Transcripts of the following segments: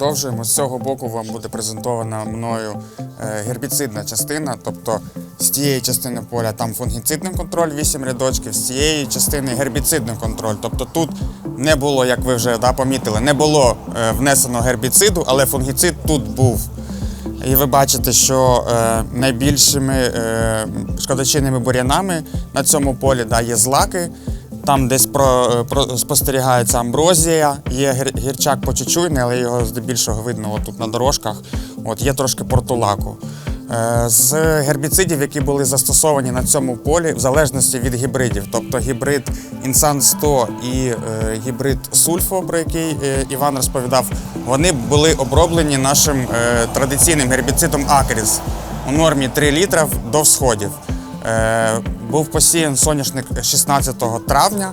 Продовжуємо. З цього боку вам буде презентована мною е, гербіцидна частина, тобто з тієї частини поля там фунгіцидний контроль, 8 рядочків, з цієї частини гербіцидний контроль. Тобто тут не було, як ви вже да, помітили, не було е, внесено гербіциду, але фунгіцид тут був. І ви бачите, що е, найбільшими е, шкодочинними бур'янами на цьому полі да, є злаки. Там десь про, е, про, спостерігається амброзія, є гір, гірчак почечуйний, але його здебільшого видно тут на дорожках. От, є трошки портулаку. Е, з гербіцидів, які були застосовані на цьому полі, в залежності від гібридів, тобто гібрид Інсан 100 і е, гібрид Сульфо, про який Іван розповідав, вони були оброблені нашим традиційним гербіцидом Акріс у нормі 3 літра до всходів. Був посіян соняшник 16 травня.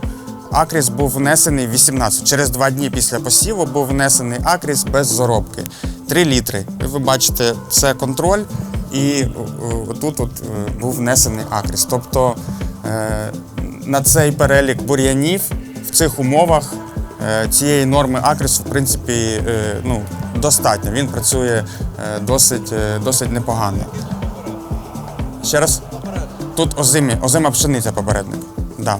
Акріс був внесений 18. Через два дні після посіву був внесений акріс без заробки. 3 літри. Ви бачите, це контроль, і е, тут е, був внесений акріс. Тобто е, на цей перелік бур'янів в цих умовах цієї норми акрісу, в принципі, ну, достатньо. Він працює досить, досить непогано. Ще раз. Тут озимі, озима пшениця попередник. Да.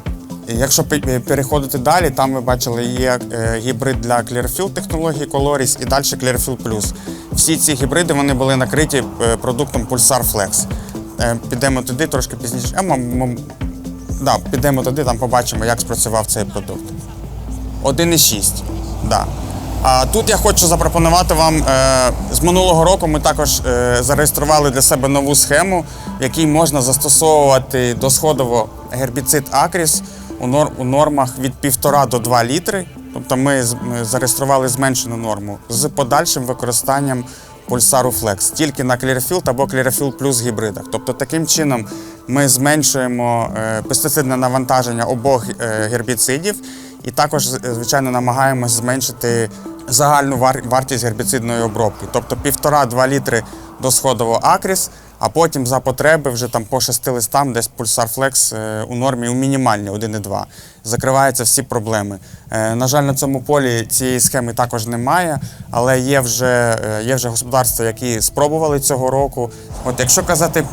Якщо переходити далі, там ви бачили є е, гібрид для Clearfield технології Coloris і далі Clearfield Plus. Всі ці гібриди вони були накриті е, продуктом Pulsar Flex. Е, Підемо туди трошки пізніше. А, мам- мам- да, підемо туди, там побачимо, як спрацював цей продукт. 1,6. Да. А тут я хочу запропонувати вам е, з минулого року ми також е, зареєстрували для себе нову схему, в якій можна застосовувати досходово гербіцид Акріс у, нор- у нормах від 1,5 до 2 літри. Тобто ми, зареєстрували зменшену норму з подальшим використанням пульсару Flex тільки на Clearfield або Clearfield Plus гібридах. Тобто таким чином ми зменшуємо е, пестицидне навантаження обох гербіцидів і також, звичайно, намагаємось зменшити загальну вар- вартість гербіцидної обробки. Тобто 1,5-2 літри досходово акріс, а потім за потреби вже там по 6 листам десь пульсар Flex е, у нормі у мінімальній 1,2. Закриваються всі проблеми. Е, На жаль, на цьому полі цієї схеми також немає, але є вже, е, є вже господарства, які спробували цього року. От якщо казати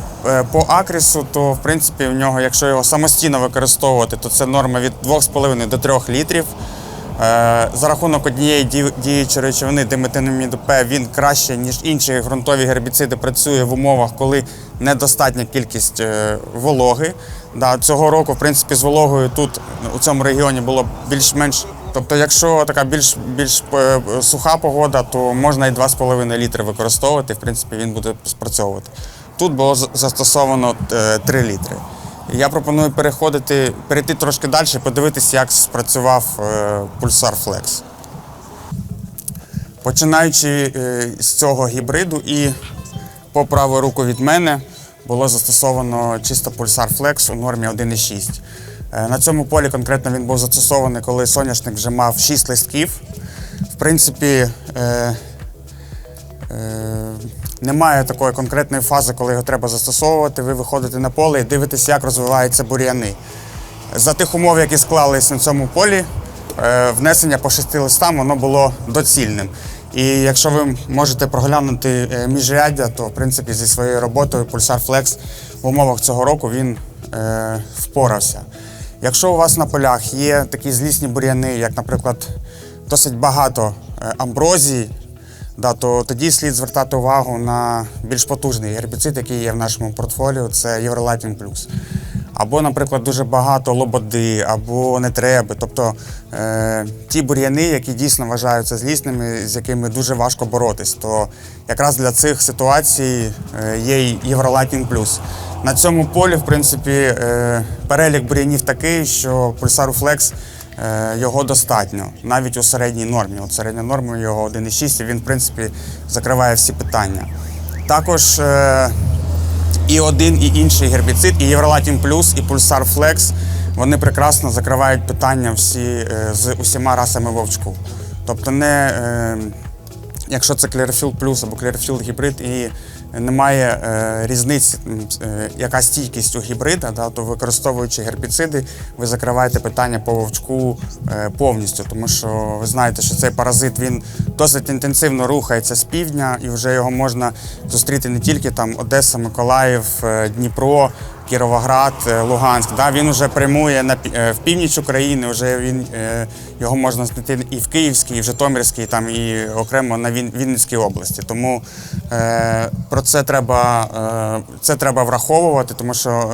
по акрісу, то в принципі в нього, якщо його самостійно використовувати, то це норма від 2,5 до 3 літрів. Е, За рахунок однієї діючої речовини диметинаміду П він краще, ніж інші ґрунтові гербіциди, працює в умовах, коли недостатня кількість е, вологи. Цього року, в принципі, з вологою тут у цьому регіоні було більш-менш. Тобто, якщо така більш, більш е, суха погода, то можна і 2,5 літри використовувати, в принципі, він буде спрацьовувати. Тут було застосовано е, 3 літри. Я пропоную переходити, перейти трошки далі, подивитися, як спрацював е, пульсар Flex. Починаючи е, з цього гібриду і по праву руку від мене було застосовано чисто пульсар Flex у нормі 1,6. Е, На цьому полі конкретно він був застосований, коли соняшник вже мав 6 листків. В принципі, Немає такої конкретної фази, коли його треба застосовувати. Ви виходите на поле і дивитесь, як розвиваються бур'яни. За тих умов, які склались на цьому полі, е, внесення по шести листам воно було доцільним. І якщо ви можете проглянути е, міжряддя, то в принципі зі своєю роботою Pulsar Flex в умовах цього року він е, впорався. Якщо у вас на полях є такі злісні бур'яни, як, наприклад, досить багато е, амброзій, Да, то тоді слід звертати увагу на більш потужний гербіцид, який є в нашому портфоліо, це Євролайтінг Плюс. Або, наприклад, дуже багато лободи, або нетреби. Тобто е, ті бур'яни, які дійсно вважаються злісними, з якими дуже важко боротись. То якраз для цих ситуацій е, є Євролайтінг Плюс. На цьому полі, в принципі, е, перелік бур'янів такий, що пульсару Flex Його достатньо, навіть у середній нормі. От середня норма його 1,6, і він, в принципі, закриває всі питання. Також е, і один, і інший гербіцид, і Євролатін Плюс, і Пульсар Флекс, вони прекрасно закривають питання всі е, з усіма расами вовчку. Тобто, не, е, якщо це Clearfield Plus або Clearfield гібрид і немає е, різниці, е, яка стійкість у гібрида, да, то використовуючи гербіциди, ви закриваєте питання по вовчку е, повністю, тому що ви знаєте, що цей паразит він досить інтенсивно рухається з півдня, і вже його можна зустріти не тільки там Одеса, Миколаїв, е, Дніпро. Кіровоград, е, Луганськ, да, він вже прямує на е, в північ України. Вже він е, його можна знайти і в Київській, і в Житомирській, там і окремо на Він, Вінницькій області. Тому про це треба, це треба враховувати, тому що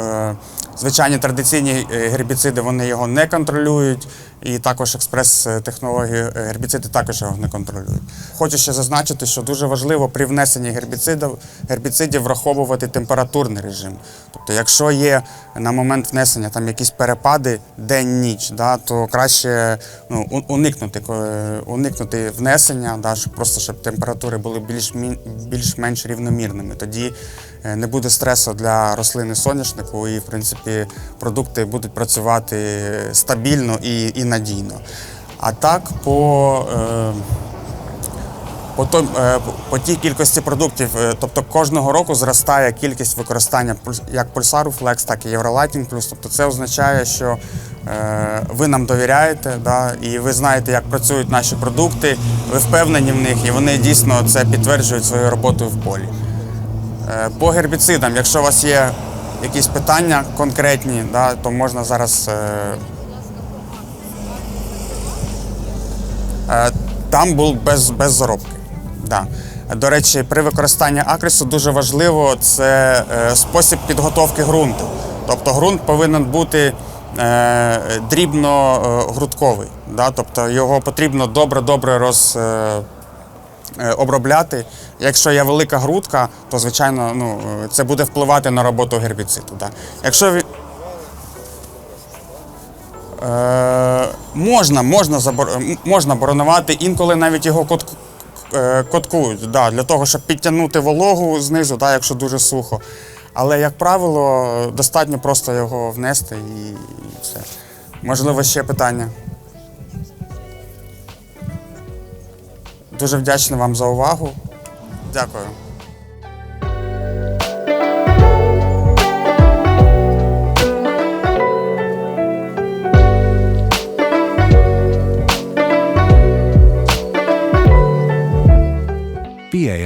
звичайні традиційні гербіциди вони його не контролюють, і також експрес-технології е, гербіциди також його не контролюють. Хочу ще зазначити, що дуже важливо при внесенні гербіцидів, гербіцидів враховувати температурний режим. Тобто, якщо є на момент внесення там якісь перепади день-ніч, да, то краще ну, уникнути, уникнути внесення, да, щоб просто щоб температури були більш, більш-менш рівномірними. Тоді е, не буде стресу для рослини соняшнику, і в принципі продукти будуть працювати стабільно і, і надійно. А так по. Е, по, е, по- тій кількості продуктів, е, тобто кожного року зростає кількість використання як пульсару Flex, так і Євролайтінг Плюс. Тобто це означає, що ви нам довіряєте, да, і ви знаєте, як працюють наші продукти, ви впевнені в них, і вони дійсно це підтверджують своєю роботою в полі. По гербіцидам, якщо у вас є якісь питання конкретні, да, то можна зараз. е, е, Там був без, без заробки. Да. До речі, при використанні акрису дуже важливо це е, спосіб підготовки ґрунту. Тобто ґрунт повинен бути е, дрібно е, грудковий. Да? Тобто його потрібно добре-добре роз. Е, е, обробляти. Якщо є велика грудка, то звичайно ну, е, це буде впливати на роботу гербіциду. Да. Якщо. Е, можна, можна, забор... можна боронувати, інколи навіть його кот... е, коткують, да, для того, щоб підтягнути вологу знизу, да, якщо дуже сухо. Але, як правило, достатньо просто його внести і, і все. Можливо, ще питання. Дуже вдячний вам за увагу. Дякую.